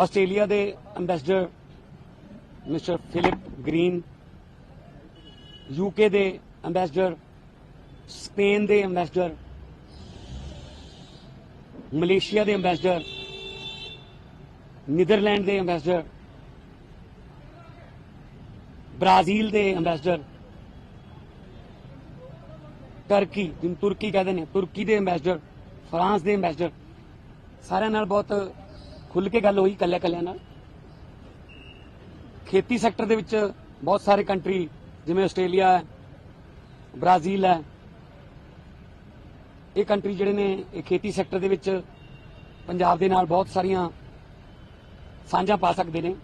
Australia ਦੇ ambassador mister Philip Green UK ਦੇ ambassador Spain ਦੇ ਐਮਬੈਸਡਰ ਮਲੇਸ਼ੀਆ ਦੇ ਐਮਬੈਸਡਰ ਨੀਦਰਲੈਂਡ ਦੇ ਐਮਬੈਸਡਰ ਬ੍ਰਾਜ਼ੀਲ ਦੇ ਐਮਬੈਸਡਰ ਟਰਕੀ ਜਿਹਨੂੰ ਤੁਰਕੀ ਕਹਿੰਦੇ ਨੇ ਤੁਰਕੀ ਦੇ ਐਮਬੈਸਡਰ ਫਰਾਂਸ ਦੇ ਐਮਬੈਸਡਰ ਸਾਰਿਆਂ ਨਾਲ ਬਹੁਤ ਖੁੱਲ ਕੇ ਗੱਲ ਹੋਈ ਕੱਲਿਆਂ ਕੱਲਿਆਂ ਨਾਲ। ਖੇਤੀ ਸੈਕਟਰ ਦੇ ਵਿੱਚ ਬਹੁਤ ਸਾਰੇ ਕੰਟਰੀ ਜਿਵੇਂ ਆਸਟ੍ਰੇਲੀਆ ਹੈ, ਬ੍ਰਾਜ਼ੀਲ ਹੈ, ਇਹ ਕੰਟਰੀ ਜਿਹੜੇ ਨੇ, ਇਹ ਖੇਤੀ ਸੈਕਟਰ ਦੇ ਵਿੱਚ ਪੰਜਾਬ ਦੇ ਨਾਲ ਬਹੁਤ ਸਾਰੀਆਂ ਸਾਂਝਾਂ ਪਾ ਸਕਦੇ ਨੇ।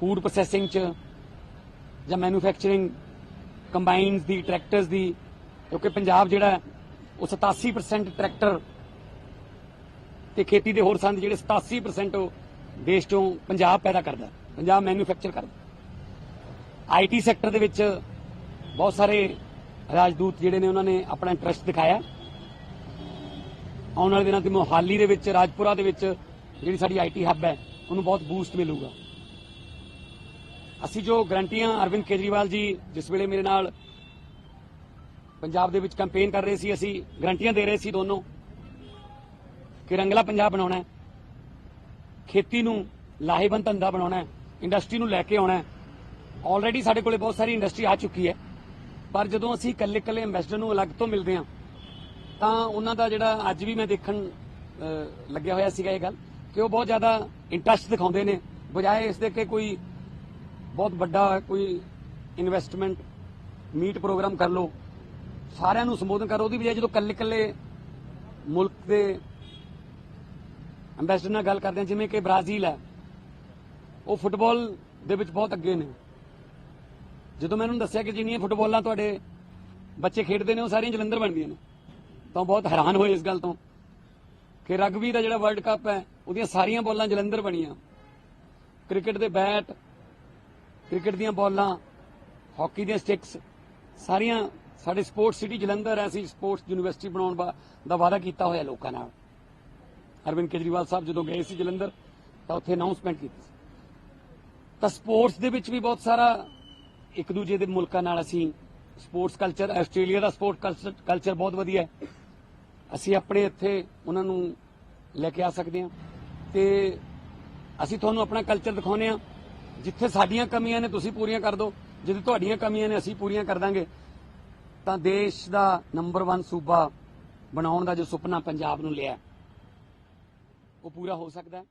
ਫੂਡ ਪ੍ਰੋਸੈਸਿੰਗ ਚ ਜਾਂ ਮੈਨੂਫੈਕਚਰਿੰਗ ਕੰਬਾਈਨਸ ਦੀ ਟਰੈਕਟਰਸ ਦੀ, ਕਿਉਂਕਿ ਪੰਜਾਬ ਜਿਹੜਾ ਉਹ 87% ਟਰੈਕਟਰ ਤੇ ਖੇਤੀ ਦੇ ਹੋਰ ਸੰਦ ਜਿਹੜੇ 87% ਉਹ ਦੇਸ਼ ਚੋਂ ਪੰਜਾਬ ਪੈਦਾ ਕਰਦਾ ਪੰਜਾਬ ਮੈਨੂਫੈਕਚਰ ਕਰਦਾ ਆਈਟੀ ਸੈਕਟਰ ਦੇ ਵਿੱਚ ਬਹੁਤ ਸਾਰੇ ਰਾਜਦੂਤ ਜਿਹੜੇ ਨੇ ਉਹਨਾਂ ਨੇ ਆਪਣਾ ਇੰਟਰਸਟ ਦਿਖਾਇਆ। ਆਉਣ ਵਾਲੇ ਦਿਨਾਂ ਤੇ ਮੋਹਾਲੀ ਦੇ ਵਿੱਚ ਰਾਜਪੁਰਾ ਦੇ ਵਿੱਚ ਜਿਹੜੀ ਸਾਡੀ ਆਈਟੀ ਹੱਬ ਹੈ, ਉਹਨੂੰ ਬਹੁਤ ਬੂਸਟ ਮਿਲੂਗਾ। ਅਸੀਂ ਜੋ ਗਰੰਟੀਆਂ ਅਰਵਿੰਦ ਕੇਜਰੀਵਾਲ ਜੀ ਜਿਸ ਵੇਲੇ ਮੇਰੇ ਨਾਲ ਪੰਜਾਬ ਦੇ ਵਿੱਚ ਕੈਂਪੇਨ ਕਰ ਰਹੇ ਸੀ, ਅਸੀਂ ਗਰੰਟੀਆਂ ਦੇ ਰਹੇ ਸੀ ਦੋਨੋਂ। ਕਿ ਰੰਗਲਾ ਪੰਜਾਬ ਬਣਾਉਣਾ ਹੈ। ਖੇਤੀ ਨੂੰ ਲਾਹੇਵੰਦ ਧੰਦਾ ਬਣਾਉਣਾ ਹੈ। ਇੰਡਸਟਰੀ ਨੂੰ ਲੈ ਕੇ ਆਉਣਾ ਹੈ। ਆਲਰੇਡੀ ਸਾਡੇ ਕੋਲੇ ਬਹੁਤ ਸਾਰੀ ਇੰਡਸਟਰੀ ਆ ਚੁੱਕੀ ਹੈ। ਪਰ ਜਦੋਂ ਅਸੀਂ ਇਕੱਲੇ ਇਕੱਲੇ ਇਨਵੈਸਟਰ ਨੂੰ ਅਲੱਗ ਤੋਂ ਮਿਲਦੇ ਹਾਂ, ਤਾਂ ਉਹਨਾਂ ਦਾ ਜਿਹੜਾ ਅੱਜ ਵੀ ਮੈਂ ਦੇਖਣ ਲੱਗਿਆ ਹੋਇਆ ਸੀਗਾ ਇਹ ਗੱਲ ਕਿ ਉਹ ਬਹੁਤ ਜ਼ਿਆਦਾ ਇੰਟਰਸਟ ਦਿਖਾਉਂਦੇ ਨੇ। ਬਜਾਏ ਇਸ ਦੇ ਕਿ ਕੋਈ ਬਹੁਤ ਵੱਡਾ ਕੋਈ ਇਨਵੈਸਟਮੈਂਟ ਮੀਟ ਪ੍ਰੋਗਰਾਮ ਕਰ ਲਓ। ਸਾਰਿਆਂ ਨੂੰ ਸੰਬੋਧਨ ਕਰੋ ਉਹਦੀ ਬਜਾਏ ਜਦੋਂ ਕੱਲੇ ਕੱਲੇ ਮੁਲਕ ਦੇ ਐਮਬੈਸਡਰ ਨਾਲ ਗੱਲ ਕਰਦੇ ਹਾਂ, ਜਿਵੇਂ ਕਿ ਬ੍ਰਾਜ਼ੀਲ ਹੈ। ਉਹ ਫੁੱਟਬਾਲ ਦੇ ਵਿੱਚ ਬਹੁਤ ਅੱਗੇ ਨੇ। ਜਦੋਂ ਮੈਂ ਉਹਨੂੰ ਦੱਸਿਆ ਕਿ ਜਿੰਨੀਆਂ ਫੁੱਟਬਾਲਾਂ ਤੁਹਾਡੇ ਬੱਚੇ ਖੇਡਦੇ ਨੇ, ਉਹ ਸਾਰੀਆਂ ਜਲੰਧਰ ਬਣਦੀਆਂ ਨੇ। ਤਾਂ ਬਹੁਤ ਹੈਰਾਨ ਹੋਏ ਇਸ ਗੱਲ ਤੋਂ ਕਿ ਰਗਬੀ ਦਾ ਜਿਹੜਾ ਵਰਲਡ ਕੱਪ ਹੈ, ਉਹਦੀਆਂ ਸਾਰੀਆਂ ਬਾਲਾਂ ਜਲੰਧਰ ਬਣੀਆਂ। ਕ੍ਰਿਕਟ ਦੇ ਬੈਟ ਕ੍ਰਿਕਟ ਦੀਆਂ ਬਾਲਾਂ, ਹਾਕੀ ਦੀਆਂ ਸਟਿਕਸ ਸਾਰੀਆਂ ਸਾਡੇ ਸਪੋਰਟਸ ਸਿਟੀ ਜਲੰਧਰ ਹੈ, ਅਸੀਂ ਸਪੋਰਟਸ ਯੂਨੀਵਰਸਿਟੀ ਬਣਾਉਣ ਬਾ- ਦਾ ਵਾਅਦਾ ਕੀਤਾ ਹੋਇਆ ਲੋਕਾਂ ਨਾਲ। ਅਰਵਿੰਦ ਕੇਜਰੀਵਾਲ ਸਾਹਿਬ ਜਦੋਂ ਗਏ ਸੀ ਜਲੰਧਰ, ਤਾਂ ਉੱਥੇ ਅਨਾਉਂਸਮੈਂਟ ਕੀਤੀ ਸੀ। ਤਾਂ ਸਪੋਰਟਸ ਦੇ ਵਿੱਚ ਵੀ ਬਹੁਤ ਸਾਰਾ ਇੱਕ ਦੂਜੇ ਦੇ ਮੁਲਕਾਂ ਨਾਲ ਅਸੀਂ ਸਪੋਰਟਸ ਕਲਚਰ ਆਸਟ੍ਰੇਲੀਆ ਦਾ ਸਪੋਰਟ ਕਲਚਰ ਬਹੁਤ ਵਧੀਆ ਹੈ। ਅਸੀਂ ਆਪਣੇ ਇੱਥੇ ਉਹਨਾਂ ਨੂੰ ਲੈ ਕੇ ਆ ਸਕਦੇ ਹਾਂ ਤੇ ਅਸੀਂ ਤੁਹਾਨੂੰ ਆਪਣਾ ਕਲਚਰ ਦਿਖਾਉਨੇ ਆ ਜਿੱਥੇ ਸਾਡੀਆਂ ਕਮੀਆਂ ਨੇ, ਤੁਸੀਂ ਪੂਰੀਆਂ ਕਰ ਦਿਓ। ਜਿੱਥੇ ਤੁਹਾਡੀਆਂ ਕਮੀਆਂ ਨੇ, ਅਸੀਂ ਪੂਰੀਆਂ ਕਰ ਦਾਂਗੇ। ਤਾਂ ਦੇਸ਼ ਦਾ ਨੰਬਰ 1 ਸੂਬਾ ਬਣਾਉਣ ਦਾ ਜੋ ਸੁਪਨਾ ਪੰਜਾਬ ਨੂੰ ਲਿਆ ਉਹ ਪੂਰਾ ਹੋ ਸਕਦਾ